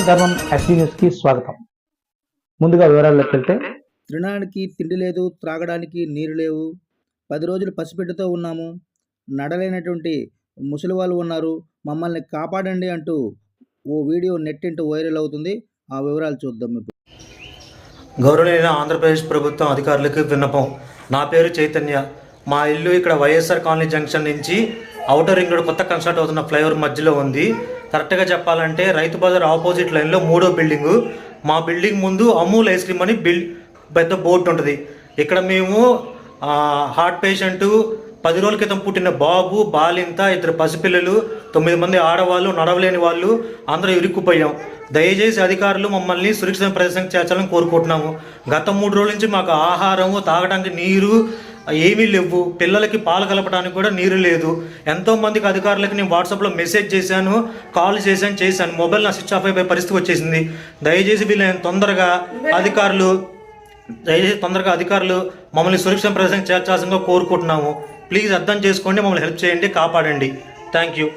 ధర్మం ఎస్సీ న్యూస్కి స్వాగతం. ముందుగా వివరాల్లోకి వెళ్తే తినడానికి తిండి లేదు త్రాగడానికి నీరు లేవు. పది రోజులు పసిబిడ్డతో ఉన్నాము. నడలేనటువంటి ముసలి వాళ్ళు ఉన్నారు. మమ్మల్ని కాపాడండి అంటూ ఓ వీడియో నెట్టింట వైరల్ అవుతుంది. ఆ వివరాలు చూద్దాం ఇప్పుడు. గౌరవనీయ ఆంధ్రప్రదేశ్ ప్రభుత్వం అధికారులకు విన్నపం. నా పేరు చైతన్య. మా ఇల్లు ఇక్కడ వైఎస్ఆర్ కాలనీ జంక్షన్ నుంచి అవుటర్ రింగ్ రోడ్ కొత్త కన్స్ట్రక్ట్ అవుతున్న ఫ్లైఓవర్ మధ్యలో ఉంది. కరెక్ట్గా చెప్పాలంటే రైతు బజార్ ఆపోజిట్ లైన్లో మూడో బిల్డింగు. మా బిల్డింగ్ ముందు అమూల్ ఐస్ క్రీమ్ అని బిల్ పెద్ద బోర్డు ఉంటుంది. ఇక్కడ మేము హార్ట్ పేషెంటు పది రోజుల క్రితం పుట్టిన బాబు బాలింత ఇద్దరు పసిపిల్లలు తొమ్మిది మంది ఆడవాళ్ళు నడవలేని వాళ్ళు అందరూ ఇరుక్కుపోయాం. దయచేసి అధికారులు మమ్మల్ని సురక్షిత ప్రదేశం చేర్చాలని కోరుకుంటున్నాము. గత మూడు రోజుల నుంచి మాకు ఆహారము తాగడానికి నీరు ఏమీ లేవు. పిల్లలకి పాలు కలపడానికి కూడా నీరు లేదు. ఎంతోమందికి అధికారులకి నేను వాట్సాప్లో మెసేజ్ చేశాను కాల్ చేశాను చేశాను. మొబైల్ నా స్విచ్ ఆఫ్ అయిపోయే పరిస్థితి వచ్చేసింది. దయచేసి వీళ్ళని తొందరగా అధికారులు దయచేసి తొందరగా అధికారులు మమ్మల్ని సురక్షిత ప్రదేశం చేర్చాల్సిందిగా కోరుకుంటున్నాము. ప్లీజ్ అర్థం చేసుకోండి మమ్మల్ని హెల్ప్ చేయండి కాపాడండి. Thank you.